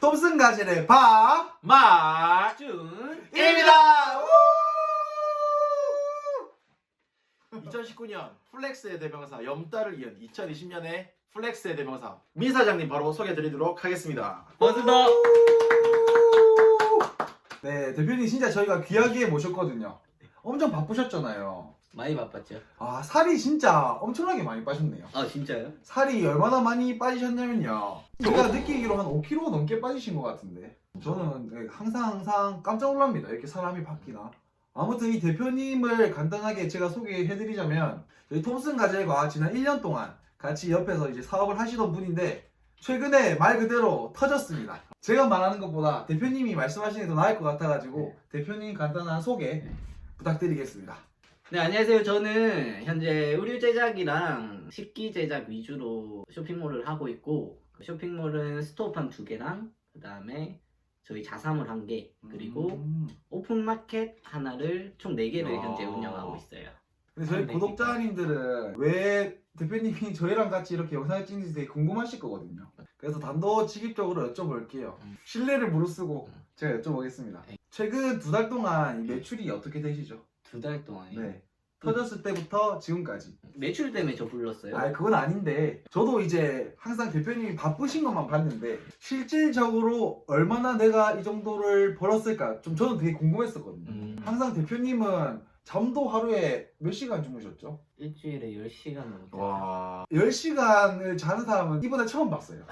톰슨 가젤의 박 마준입니다. 입니다. 2019년 플렉스의 대명사 염따를 이은 2020년의 플렉스의 대명사 민 사장님 바로 소개해드리도록 하겠습니다. 반갑습니다. 네 대표님 진짜 저희가 귀하게 모셨거든요. 엄청 바쁘셨잖아요. 많이 바빴죠? 아 살이 진짜 엄청나게 많이 빠졌네요. 아 진짜요? 살이 얼마나 많이 빠지셨냐면요. 제가 느끼기로 한 5kg 넘게 빠지신 것 같은데. 저는 네, 항상 항상 깜짝 놀랍니다. 이렇게 사람이 바뀌나. 아무튼 이 대표님을 간단하게 제가 소개해드리자면 저희 톰슨 가젤과 지난 1년 동안 같이 옆에서 이제 사업을 하시던 분인데 최근에 말 그대로 터졌습니다. 제가 말하는 것보다 대표님이 말씀하시는 게 더 나을 것 같아가지고 대표님 간단한 소개 부탁드리겠습니다. 네 안녕하세요. 저는 현재 의류 제작이랑 식기 제작 위주로 쇼핑몰을 하고 있고 그 쇼핑몰은 스토어팜 두 개랑 그 다음에 저희 자사몰 한 개 그리고 음. 오픈마켓 하나를 총 네 개를 아. 현재 운영하고 있어요. 근데 저희 네, 구독자님들은 왜 대표님이 저희랑 같이 이렇게 영상을 찍는지 되게 궁금하실 거거든요. 그래서 단도직입적으로 여쭤볼게요. 음. 신뢰를 무릅쓰고 음. 제가 여쭤보겠습니다. 네. 최근 두 달 동안 이 매출이 어떻게 되시죠? 두 달 동안에 네. 터졌을 때부터 지금까지. 매출 때문에 저 불렀어요. 아, 그건 아닌데 저도 이제 항상 대표님이 바쁘신 것만 봤는데 실질적으로 얼마나 내가 이 정도를 벌었을까 좀 저는 되게 궁금했었거든요. 음, 항상 대표님은 잠도 하루에 몇 시간 주무셨죠? 일주일에 10시간 넘게 와, 10시간을 자는 사람은 이번에 처음 봤어요.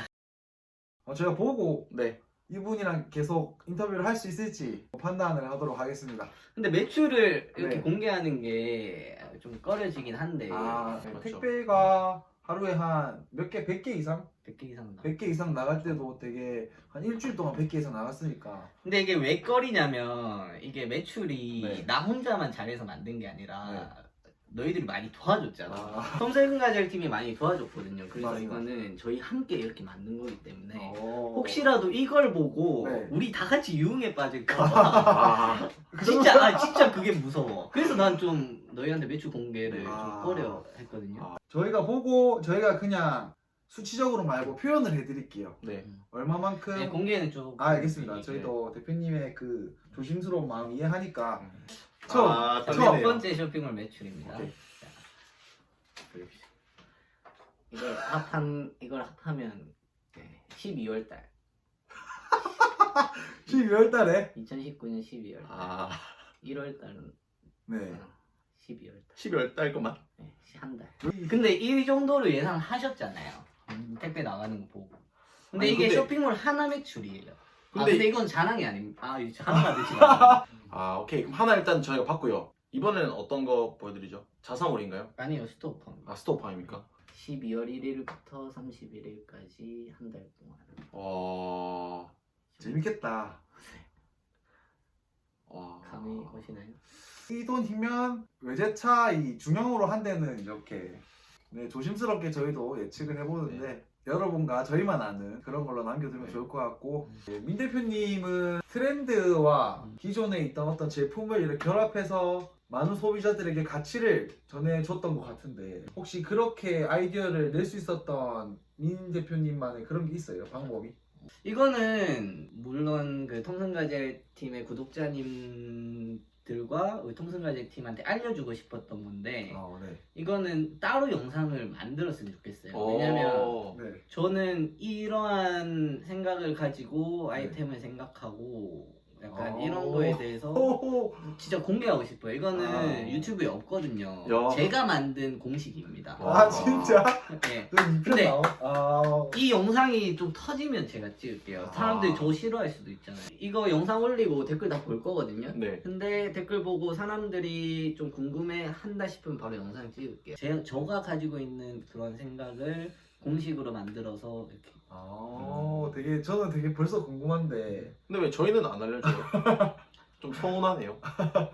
어, 제가 보고 네. 이분이랑 계속 인터뷰를 할 수 있을지 판단을 하도록 하겠습니다. 근데 매출을 이렇게 네. 공개하는 게 좀 꺼려지긴 한데 아, 그렇죠. 택배가 하루에 한 몇 개, 100개 이상? 100개 이상 나. 100개 이상 나갈 때도 되게 한 일주일 동안 100개 이상 나갔으니까. 근데 이게 왜 꺼리냐면 이게 매출이 네. 나 혼자만 잘해서 만든 게 아니라 네. 너희들이 많이 도와줬잖아. 아. 톰세근가젤 팀이 많이 도와줬거든요. 그래서 맞아요. 이거는 저희 함께 이렇게 만든 거기 때문에 어. 혹시라도 이걸 보고 네. 우리 다 같이 유흥에 빠질까 봐 아, 진짜 아 진짜 그게 무서워. 그래서 난 좀 너희한테 매출 공개를 아. 좀 꺼려 했거든요. 저희가 보고 저희가 그냥 수치적으로 말고 표현을 해드릴게요. 네. 얼마만큼 네, 공개는 좀 아, 알겠습니다. 네. 저희도 대표님의 그 조심스러운 마음 이해하니까 음. 처음, 아. 첫 떨리네요. 번째 쇼핑몰 매출입니다. 오케이. 자, 이걸 합한 이걸 합하면 12월 달 12월 달에 2019년 12월 달 아, 1월 달은 네. 12월 달 12월 달 것만. 네, 한 달. 근데 이 정도로 예상하셨잖아요. 택배 나가는 거 보고. 근데 아니, 이게 근데- 쇼핑몰 하나 매출이에요. 아 근데 근데 이건 자랑이 아닙니다. 아 이거 하나 매출 아니에요. 아, 오케이. 그럼 하나 일단 저희가 봤고요. 이번에는 어떤 거 보여드리죠? 자사몰인가요? 아니요 스토어팜. 아, 스토어팜입니까? 12월 1일부터 31일까지 한 달 동안. 와, 재밌겠다. 와. 감이 오시나요? 이 돈이면 외제차 이 중형으로 한 대는 이렇게 네, 조심스럽게 저희도 예측을 해보는데 여러분과 저희만 아는 그런 걸로 남겨두면 네. 좋을 것 같고 음. 네, 민 대표님은 트렌드와 음. 기존에 있던 어떤 제품을 이렇게 결합해서 많은 소비자들에게 가치를 전해줬던 것 같은데 혹시 그렇게 아이디어를 낼 수 있었던 민 대표님만의 그런 게 있어요 방법이? 이거는 물론 그 통성가젤 팀의 구독자님들과 우리 통성가젤 팀한테 알려주고 싶었던 건데 어, 네. 이거는 따로 영상을 만들었으면 좋겠어요. 왜냐면 오. 네. 저는 이러한 생각을 가지고 아이템을 생각하고 약간 어. 이런 거에 대해서 호호. 진짜 공개하고 싶어요. 이거는 아. 유튜브에 없거든요. 야. 제가 만든 공식입니다. 아 진짜? 네. 근데- 나오? 아 이 영상이 좀 터지면 제가 찍을게요. 사람들이 아. 저 싫어할 수도 있잖아요. 이거 영상 올리고 댓글 다 볼 거거든요. 네. 근데 댓글 보고 사람들이 좀 궁금해 한다 싶으면 바로 영상 찍을게요. 제, 저가 가지고 있는 그런 생각을 공식으로 만들어서 이렇게 아, 되게 저는 되게 벌써 궁금한데 근데 왜 저희는 안 알려줘요? 좀 서운하네요.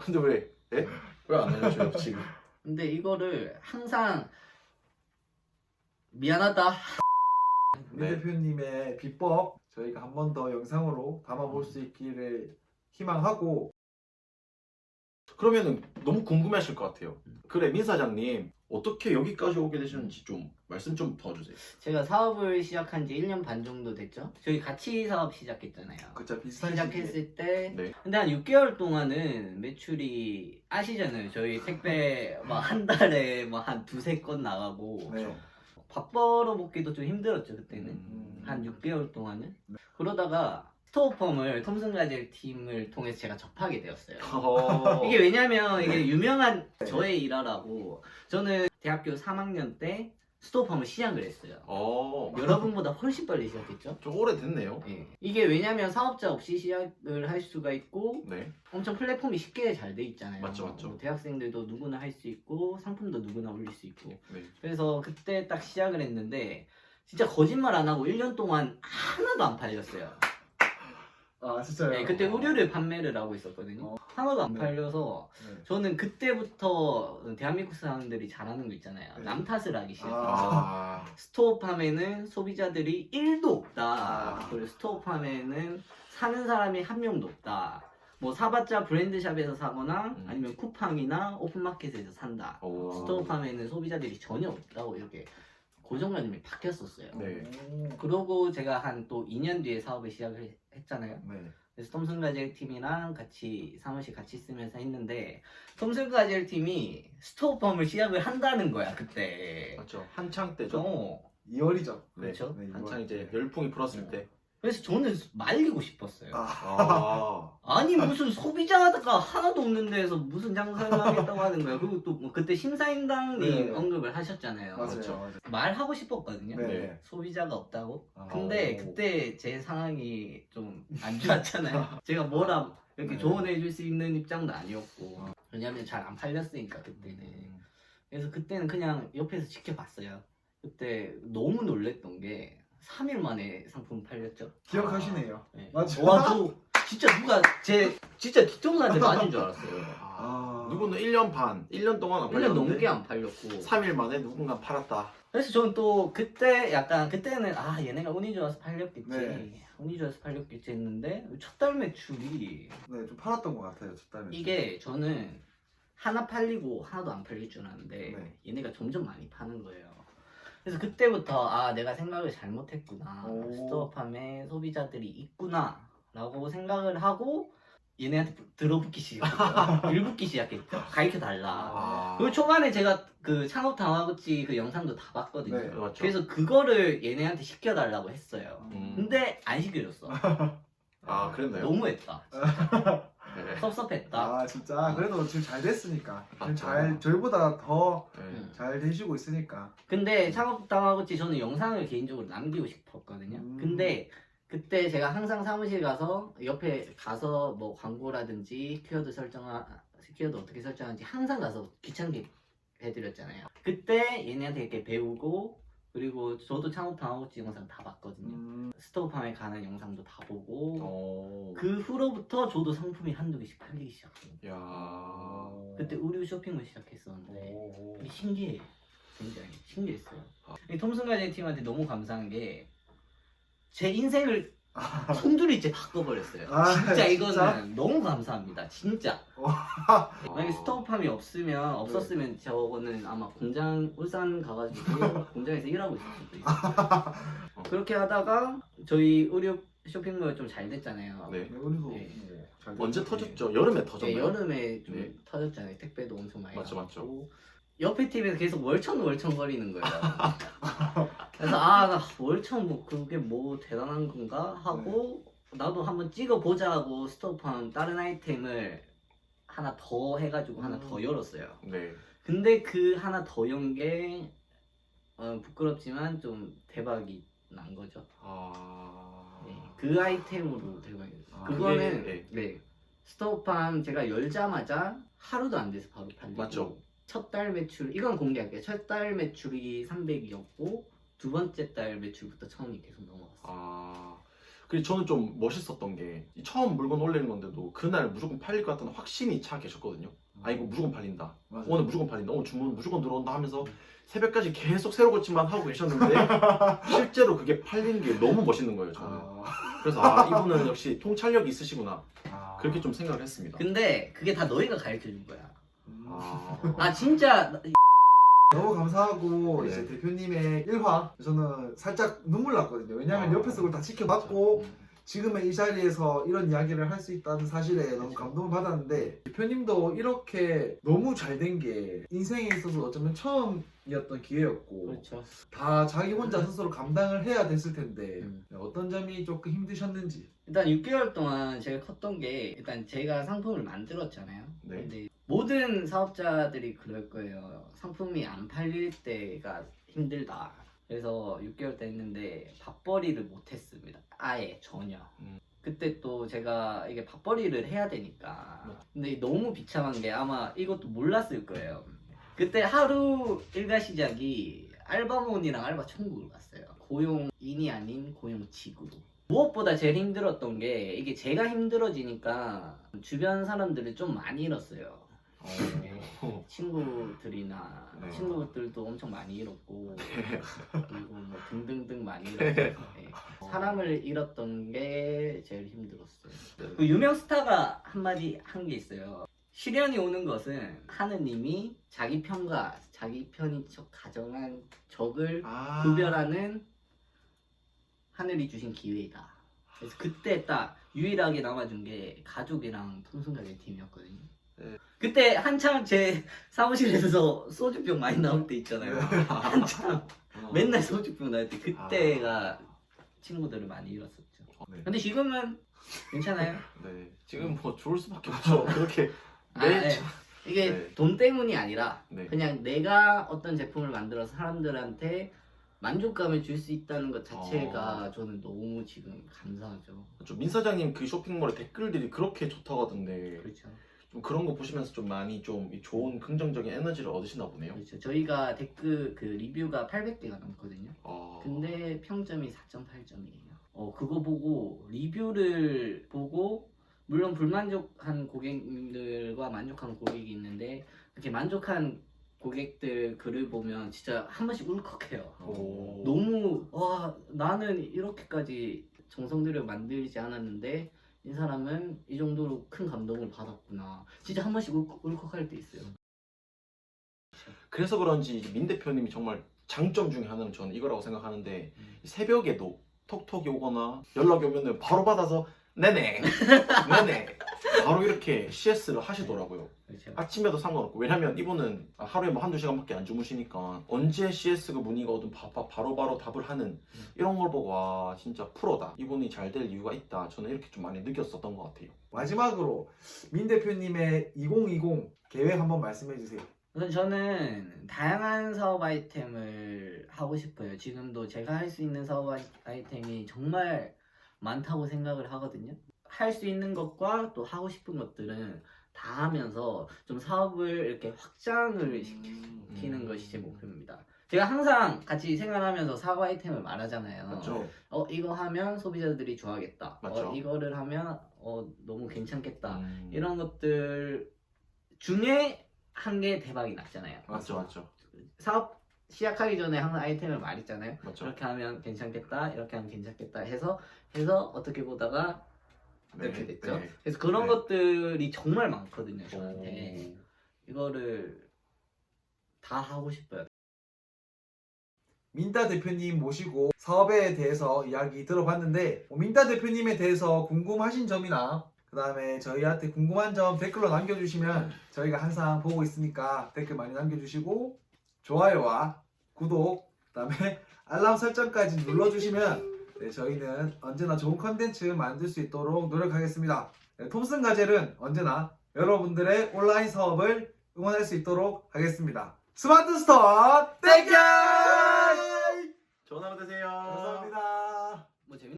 근데 왜? 예? 왜 안 알려줘요, 지금? 근데 이거를 항상 미안하다 민 네. 대표님의 비법 저희가 한 번 더 영상으로 담아볼 수 있기를 희망하고 그러면은 너무 궁금해하실 것 같아요. 그래 민 사장님 어떻게 여기까지 오게 되셨는지 좀 말씀 좀 더 주세요. 제가 사업을 시작한 지 1년 반 정도 됐죠. 저희 같이 사업 시작했잖아요. 그쵸 비슷한 시기에. 시작했을 때 네. 근데 한 6개월 동안은 매출이 아시잖아요. 저희 택배 막 한 달에 막 한 두세 건 나가고 네. 밥 벌어 먹기도 좀 힘들었죠 그때는 음. 한 6개월 동안은 네. 그러다가 스토어펌을 톰슨 가젤 팀을 통해서 제가 접하게 되었어요. 어... 이게 왜냐면 이게 네. 유명한 저의 일화라고 저는 대학교 3학년 때 스토어펌을 시작을 했어요. 어... 여러분보다 훨씬 빨리 시작했죠. 좀 오래됐네요. 예. 이게 왜냐면 사업자 없이 시작을 할 수가 있고 네. 엄청 플랫폼이 쉽게 잘 돼 있잖아요. 맞죠, 맞죠. 뭐 대학생들도 누구나 할 수 있고 상품도 누구나 올릴 수 있고. 네. 그래서 그때 딱 시작을 했는데 진짜 거짓말 안 하고 1년 동안 하나도 안 팔렸어요. 아 진짜요? 네, 그때 의류를 판매를 하고 있었거든요. 어. 하나도 안 네. 팔려서 네. 저는 그때부터 대한민국 사람들이 잘하는 거 있잖아요. 네. 남 탓을 하기 시작했어요. 아... 스토어팜에는 소비자들이 1도 없다. 아. 그리고 스토어팜에는 사는 사람이 한 명도 없다. 뭐 사봤자 브랜드샵에서 사거나 음. 아니면 쿠팡이나 오픈마켓에서 산다. 오... 스토어팜에는 소비자들이 전혀 없다고 이렇게 고정관념이 바뀌었었어요. 네. 오. 그러고 제가 한 또 2년 뒤에 사업을 시작을 했- 했잖아요. 네. 그래서 톰슨 가젤 팀이랑 같이 사무실 같이 쓰면서 했는데 톰슨 가젤 팀이 스토어펌을 시작을 한다는 거야 그때. 맞죠. 한창 때죠. 어, 2월이죠. 네. 그렇죠. 네, 한창 이월. 이제 열풍이 불었을 네. 때. 그래서 저는 말리고 싶었어요. 아. 아... 아니 무슨 소비자가 하나도 없는 데서 무슨 장사를 하겠다고 하는 거야. 그리고 또뭐 그때 심사임당님 네. 언급을 하셨잖아요. 맞아요. 그렇죠. 맞아요. 말하고 싶었거든요. 네. 네. 소비자가 없다고. 아. 근데 오. 그때 제 상황이 좀 안 좋았잖아요. 제가 뭐라 이렇게 네. 조언해 줄 수 있는 입장도 아니었고. 아. 왜냐면 잘 안 팔렸으니까 그때는. 음. 그래서 그때는 그냥 옆에서 지켜봤어요. 그때 너무 놀랬던 게 3일 만에 상품 팔렸죠. 기억하시네요. 네. 맞죠? 와, 저 진짜 누가 제 진짜 뒷정사한테 맞은 줄 알았어요. 아... 아. 누구는 1년 반, 1년 동안 안 1년 팔렸는데 넘게 안 팔렸고. 3일 만에 누군가 팔았다. 그래서 저는 또 그때 약간 그때는 아 얘네가 운이 좋아서 팔렸겠지. 네. 운이 좋아서 팔렸겠지 했는데 첫 달 매출이 네, 좀 팔았던 것 같아요. 첫 달에. 이게 저는 하나 팔리고 하나도 안 팔릴 줄 알았는데 네. 얘네가 점점 많이 파는 거예요. 그래서 그때부터 아 내가 생각을 잘못했구나 오. 스토어팜에 소비자들이 있구나 라고 생각을 하고 얘네한테 들어붙기 시작했죠. 일붙기 시작했죠. 가르쳐 달라. 아... 그리고 초반에 제가 그 창업 당화구치 그 영상도 다 봤거든요. 네. 맞죠. 그래서 그거를 얘네한테 시켜달라고 했어요. 음. 근데 안 시켜줬어. 아, 그랬나요? 너무했다. 네. 섭섭했다. 아 진짜 그래도 지금 잘 됐으니까 지금 맞죠. 잘 저희보다 더 잘 네. 되시고 있으니까 근데 창업 당화구치 저는 영상을 개인적으로 남기고 싶었거든요. 음. 근데 그때 제가 항상 사무실 가서 옆에 가서 뭐 광고라든지 키워드 설정하 키워드 어떻게 설정하는지 항상 가서 귀찮게 해드렸잖아요. 그때 얘네한테 이렇게 배우고 그리고 저도 창업 당화구치 영상 다 봤거든요. 음, 스토어팜에 가는 영상도 다 보고 어... 그 후로부터 저도 상품이 한두 개씩 팔리기 시작해요. 야... 그때 의류 쇼핑을 시작했었는데 오. 이게 신기해요. 굉장히 신기했어요. 아. 이 톰슨 가제 팀한테 너무 감사한 게 제 인생을 손두리째 바꿔버렸어요. 아, 진짜 이거는 진짜? 너무 감사합니다. 진짜. 아. 만약에 스토어팜이 없으면 없었으면 저거는 아마 공장 울산 가가지고 공장에서 일하고 있을 수도 있어요. 그렇게 하다가 저희 의류 쇼핑몰 좀 잘 됐잖아요. 네. 네, 우리도 네. 뭐잘 언제. 터졌죠? 여름에 네, 터졌나요? 여름에 좀 네. 터졌잖아요. 택배도 엄청 많이 맞죠, 나왔고. 옆에 팀에서 계속 월천 월천 거리는 거예요. 그래서 아, 나 월천 뭐 그게 뭐 대단한 건가 하고 나도 한번 찍어 보자 하고 스토어팜 다른 아이템을 하나 더 해가지고 하나 음. 더 열었어요. 네. 근데 그 하나 더 연게 어, 부끄럽지만 좀 대박이 난 거죠. 아... 네, 그 아이템으로 대박이 났어요. 아, 그거는 그게, 네. 스토어팜 제가 열자마자 하루도 안 돼서 바로 팔리고 맞죠. 첫 달 매출 이건 공개할게요. 첫 달 매출이 300이었고 두 번째 달 매출부터 처음이 계속 넘어갔어요. 아... 그리고 저는 좀 멋있었던 게 처음 물건 올리는 건데도 그날 무조건 팔릴 것 같다는 확신이 차 계셨거든요. 아 이거 무조건 팔린다. 맞아요. 오늘 무조건 팔린다. 오늘 주문 무조건 들어온다 하면서 새벽까지 계속 새로 고침만 하고 계셨는데 실제로 그게 팔리는 게 너무 멋있는 거예요. 저는. 아, 그래서 아 이분은 역시 통찰력이 있으시구나. 아. 그렇게 좀 생각을 했습니다. 근데 그게 다 너희가 가르쳐 준 거야. 음. 아, 아 진짜 너무 감사하고 네. 이제 대표님의 일화 저는 살짝 눈물 났거든요. 왜냐하면 아. 옆에서 그걸 다 지켜봤고 지금의 이 자리에서 이런 이야기를 할 수 있다는 사실에 너무 감동을 받았는데 대표님도 이렇게 너무 잘 된 게 인생에 있어서 어쩌면 처음이었던 기회였고 그렇죠. 다 자기 혼자 스스로 감당을 해야 됐을 텐데 음. 어떤 점이 조금 힘드셨는지 일단 6개월 동안 제가 컸던 게 일단 제가 상품을 만들었잖아요. 네. 근데 모든 사업자들이 그럴 거예요. 상품이 안 팔릴 때가 힘들다. 그래서 6개월 때 했는데 밥벌이를 못 했습니다. 아예 전혀. 음. 그때 또 제가 이게 밥벌이를 해야 되니까. 네. 근데 너무 비참한 게 아마 이것도 몰랐을 거예요. 그때 하루 일과 시작이 알바몬이랑 알바 천국을 갔어요. 고용인이 아닌 고용직으로. 무엇보다 제일 힘들었던 게 이게 제가 힘들어지니까 주변 사람들을 좀 많이 잃었어요. 어. 친구들이나 네. 친구들도 엄청 많이 잃었고 그리고 뭐 등등등 많이 잃었어요. 네. 사람을 잃었던 게 제일 힘들었어요. 네. 그 유명 스타가 한마디 한 게 있어요. 시련이 오는 것은 하느님이 자기 편과 자기 편인 척 가정한 적을 아. 구별하는 하늘이 주신 기회이다. 그래서 그때 딱 유일하게 남아준 게 가족이랑 통순가게 팀이었거든요. 네. 그때 한참 제 사무실에서 소주병 많이 나올 때 있잖아요. 네. 한참 어. 맨날 소주병 나올 때 그때가 친구들을 많이 잃었었죠. 네. 근데 지금은 괜찮아요. 네. 지금 뭐 좋을 수밖에 없죠. 그렇게 아, 매 네. 이게 네. 돈 때문이 아니라 네. 그냥 내가 어떤 제품을 만들어서 사람들한테 만족감을 줄 수 있다는 것 자체가 어. 저는 너무 지금 감사하죠. 좀 민사장님 그 쇼핑몰에 댓글들이 그렇게 좋다고 하던데 그렇죠. 좀 그런 거 보시면서 좀 많이 좀이 좋은 긍정적인 에너지를 얻으시나 보네요. 그렇죠. 저희가 댓글 그 리뷰가 800개가 넘거든요. 아. 근데 평점이 4.8점이에요. 어 그거 보고 리뷰를 보고 물론 불만족한 고객님들과 만족한 고객이 있는데 그렇게 만족한 고객들 글을 보면 진짜 한 번씩 울컥해요. 오. 너무 와 나는 이렇게까지 정성 들여 만들지 않았는데 이 사람은 이 정도로 큰 감동을 받았구나. 진짜 한 번씩 울컥, 울컥할 때 있어요. 그래서 그런지 이제 민 대표님이 정말 장점 중에 하나는 저는 이거라고 생각하는데 음. 새벽에도 톡톡이 오거나 연락이 오면은 바로 받아서 네네 네네 바로 이렇게 CS를 하시더라고요. 그렇죠. 아침에도 상관없고 왜냐면 이분은 하루에 뭐 한두 시간밖에 안 주무시니까 언제 CS가 문의가 오든 바, 바, 바로바로 답을 하는 이런 걸 보고 와 진짜 프로다 이분이 잘 될 이유가 있다 저는 이렇게 좀 많이 느꼈었던 것 같아요 마지막으로 민 대표님의 2020 계획 한번 말씀해 주세요. 우선 저는 다양한 사업 아이템을 하고 싶어요. 지금도 제가 할 수 있는 사업 아이- 아이템이 정말 많다고 생각을 하거든요. 할 수 있는 것과 또 하고 싶은 것들은 다 하면서 좀 사업을 이렇게 확장을 시키는 음. 것이 제 목표입니다. 제가 항상 같이 생활하면서 사업 아이템을 말하잖아요. 맞죠. 어 이거 하면 소비자들이 좋아하겠다. 맞죠. 어 이거를 하면 어 너무 괜찮겠다. 음. 이런 것들 중에 한 개 대박이 났잖아요. 맞죠 맞죠 사업 시작하기 전에 항상 아이템을 말했잖아요. 맞죠 이렇게 하면 괜찮겠다, 이렇게 하면 괜찮겠다 해서 해서 어떻게 보다가 네, 이렇게 됐죠. 네. 그래서 그런 네. 것들이 정말 많거든요. 저한테 오. 이거를 다 하고 싶어요. 민따 대표님 모시고 사업에 대해서 이야기 들어봤는데 뭐 민따 대표님에 대해서 궁금하신 점이나 그 다음에 저희한테 궁금한 점 댓글로 남겨주시면 저희가 항상 보고 있으니까 댓글 많이 남겨주시고 좋아요와 구독 그 다음에 알람 설정까지 눌러주시면 네, 저희는 언제나 좋은 컨텐츠 만들 수 있도록 노력하겠습니다. 네, 톰슨 가젤은 언제나 여러분들의 온라인 사업을 응원할 수 있도록 하겠습니다. 스마트 스토어 땡겨! 좋은 하루 되세요. 감사합니다.